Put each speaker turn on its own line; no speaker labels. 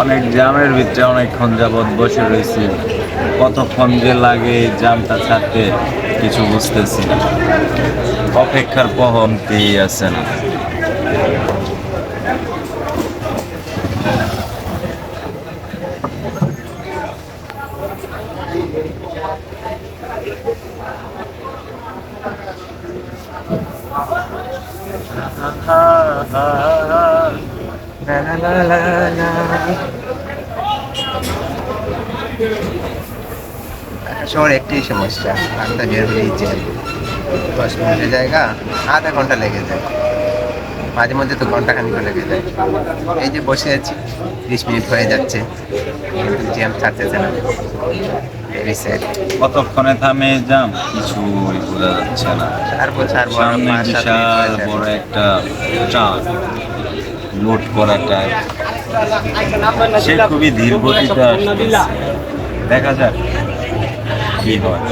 অনেক জ্যামের ভিতরে অনেকক্ষণ যাবৎ বসে রয়েছি। কতক্ষণ যে লাগে এই জ্যামটা ছাড়তে কিছু বুঝতেছি না। অপেক্ষার পহমতেই আছে না।
শহরে একটাই সমস্যা রাস্তা বের হলেই জ্যাম দশ মিনিটের জায়গা আধা ঘণ্টা লেগে যায়। মাঝে মধ্যে তো ঘণ্টা খানিক লেগে যায়। এই যে বসে আছি বিশ মিনিট হয়ে যাচ্ছে কিন্তু জ্যাম ছাড়তেছে না।
কতক্ষণে থামে জ্যাম? কিছুই বোঝা যাচ্ছে না। সামনে বিশাল বড় একটা ট্রাক লোড করাটা সে খুবই ধীর দেখা যাক কি হয়।